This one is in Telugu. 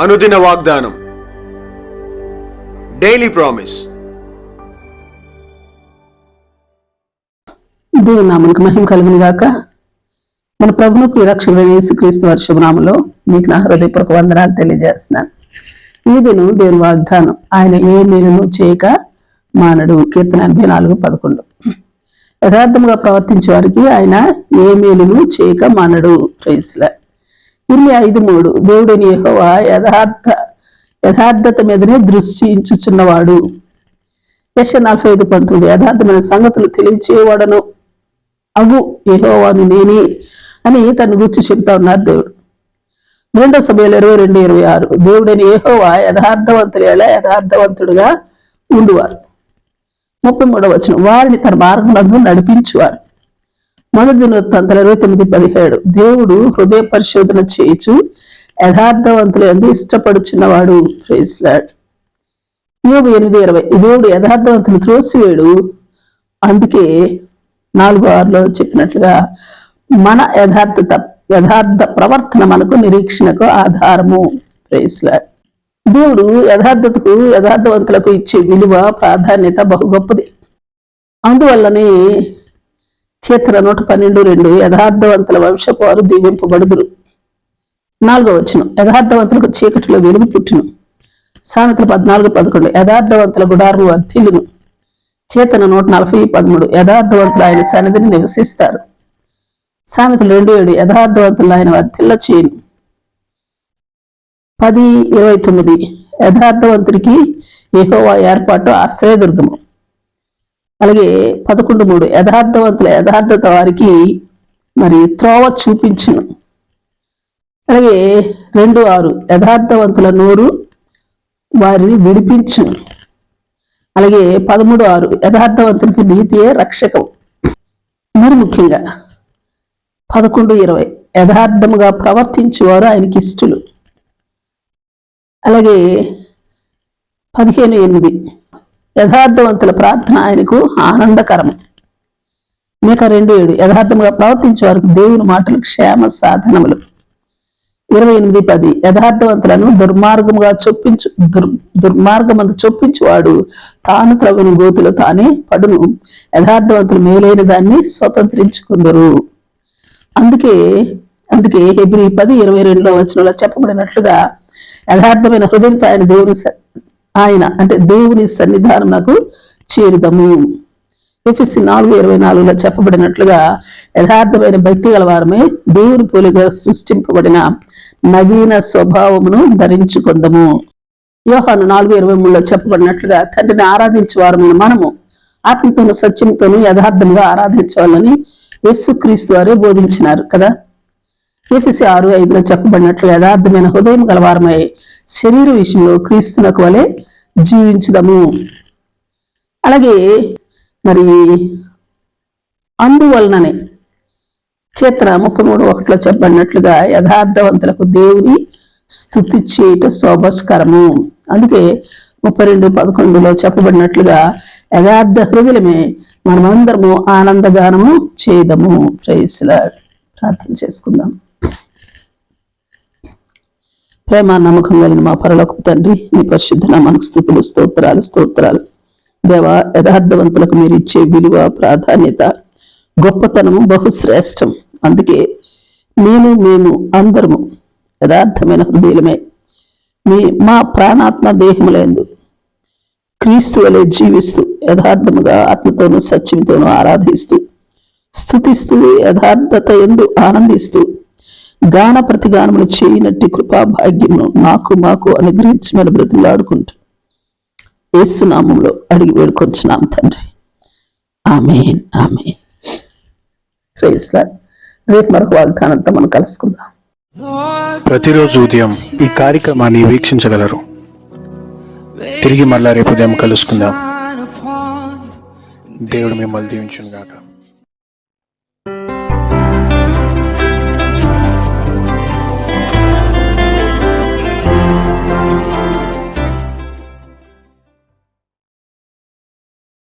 అనుదిన వాగ్దానం. డైలీ ప్రామిస్ దేవుని నామనికి మహిమ కలుగును గాక. మన ప్రభును రక్షకుడైన యేసుక్రీస్తు వర్షభనామంలో మీకు నా హృదయపూర్వక వందనాలు తెలియజేస్తున్నాను. ఈ దినం దేవుని వాగ్దానం ఆయన ఏ మేలును చేయక మానడు. కీర్తన ఎనభై నాలుగు పదకొండు. యథార్థముగా ప్రవర్తించే వారికి ఆయన ఏ మేలును చేయక మానడు. ప్రైస్లా ఇరవై ఐదు మూడు. దేవుడిని యహోవా యథార్థ యథార్థత మీదనే దృష్టించుచున్నవాడు. యశ నలభై ఐదు పంతొమ్మిది. యథార్థమైన సంగతులు తెలియచేవాడను అవు యహోవాను నేనే అని తను గుర్చి చెప్తా ఉన్నారు దేవుడు. రెండో సమయంలో ఇరవై రెండు ఇరవై ఆరు. దేవుడని ఏహోవా యథార్థవంతులు ఎలా యథార్థవంతుడుగా ఉండువారు? ముప్పై మూడవ వచ్చిన వారిని తన మార్గంలో నడిపించువారు. మొదటి దినవృత్తాంతాలు ఇరవై తొమ్మిది పదిహేడు. దేవుడు హృదయ పరిశోధన చేయుచు యథార్థవంతులు ఎందు ఇష్టపడుచున్నవాడు ప్రైస్లాడ్ యోగు ఎనిమిది ఇరవై. దేవుడు యథార్థవంతులు త్రోసివేడు. అందుకే నాలుగు ఆరులో చెప్పినట్లుగా మన యథార్థత యథార్థ ప్రవర్తన మనకు నిరీక్షణకు ఆధారము. ప్రేస్లాడ్ దేవుడు యథార్థతకు యథార్థవంతులకు ఇచ్చే విలువ ప్రాధాన్యత బహు గొప్పది. అందువల్లనే కీర్తన నూట పన్నెండు రెండు యథార్థవంతుల వంశపు వారు దీవింపబడుదురు. నాలుగో వచనం. యథార్థవంతులకు చీకటిలో వెలుగు పుట్టును. సామెతలు పద్నాలుగు పదకొండు. యథార్థవంతుల గుడారు అద్దిలును. కీర్తన నూట నలభై పదమూడు. యథార్థవంతులు ఆయన సన్నిధిని నివసిస్తారు. సామెతలు రెండు ఏడు. యథార్థవంతులు ఆయన వర్ధిల్ల చేయను. పది ఇరవై తొమ్మిది. యథార్థవంతుడికి యెహోవా ఏర్పాటు ఆశ్రయదుర్గము. అలాగే పదకొండు మూడు. యథార్థవంతుల యథార్థత వారికి మరి త్రోవ చూపించును. అలాగే రెండు ఆరు. యథార్థవంతుల నోరు వారిని విడిపించును. అలాగే పదమూడు ఆరు. యథార్థవంతునికి నీతియే రక్షకం. మరి ముఖ్యంగా పదకొండు ఇరవై. యథార్థముగా ప్రవర్తించేవారు ఆయనకి ఇష్టలు. అలాగే పదిహేను ఎనిమిది. యథార్థవంతుల ప్రార్థన ఆయనకు ఆనందకరం. మేక రెండు ఏడు. యథార్థముగా ప్రవర్తించే వారికి దేవుని మాటలు క్షేమ సాధనములు. ఇరవై ఎనిమిది పది. యథార్థవంతులను దుర్మార్గముగా చొప్పించు దుర్ దుర్మార్గమందు చొప్పించువాడు తాను త్రవ్విన గోతులు తానే పడును. యథార్థవంతులు మేలైన దాన్ని స్వతంత్రించుకుందరు. అందుకే అందుకే హెబ్రి పది ఇరవై రెండులో వచనంలో చెప్పబడినట్లుగా యథార్థమైన హృదయంతో ఆయన దేవుని ఆయన అంటే దేవుని సన్నిధానం నాకు చేరుదము. ఎఫ్ఎస్సి నాలుగు ఇరవై నాలుగులో చెప్పబడినట్లుగా యథార్థమైన భక్తి గల వారమే దేవుని పోలిగా సృష్టింపబడిన నవీన స్వభావమును ధరించుకుందము. యోహాను నాలుగు ఇరవై మూడులో చెప్పబడినట్లుగా తండ్రిని ఆరాధించే వారమైన మనము ఆత్మతోనూ సత్యంతోనూ యథార్థంగా ఆరాధించాలని యేసుక్రీస్తు వారే బోధించినారు కదా. ఎఫ్ఎస్సి ఆరు ఐదులో చెప్పబడినట్లుగా యథార్థమైన హృదయం గలవారమై శరీర విషయంలో క్రీస్తునకు వలె జీవించుదము. అలాగే మరి అందువలననే కీర్తన ముప్పై మూడు ఒకటిలో చెప్పబడినట్లుగా యథార్థవంతులకు దేవుని స్థుతి చేయట శోభస్కరము అందుకే ముప్పై రెండు పదకొండులో చెప్పబడినట్లుగా యథార్థ హృదయమే మనమందరము ఆనందగానము చేయదము. ప్రైస్లా ప్రార్థన చేసుకుందాం. ప్రేమ నమ్మకం కలిగిన మా పరలోకపు తండ్రి మీ పరిశుద్ధ నామానికి స్థుతులు స్తోత్రాలు స్తోత్రాలు. దేవ యథార్థవంతులకు మీరు ఇచ్చే విలువ ప్రాధాన్యత గొప్పతనము బహుశ్రేష్టం. అందుకే నేను మేము అందరము యథార్థమైన హృదయలమే. మీ మా ప్రాణాత్మ దేహములందు క్రీస్తు వలె జీవిస్తూ యథార్థముగా ఆత్మతోనూ సత్యంతోనూ ఆరాధిస్తూ స్థుతిస్తూ యథార్థత ఎందు ఆనందిస్తూ గాన ప్రతిగానములు చేయనట్టి కృపా భాగ్యమును నాకు మాకు అనుగ్రహించమని బ్రతిలాడుకుంటూ ఏసునామంలో అడిగి వేడుకొంచున్నాం తండ్రి. Amen amen. రేపు మరొక వాగ్దానంతో మనం కలుసుకుందాం. ప్రతిరోజు ఉదయం ఈ కార్యక్రమాన్ని వీక్షించగలరు. తిరిగి మళ్ళా రేపు ఉదయం కలుసుకుందాం. దేవుడు మిమ్మల్ని దీవించుగాక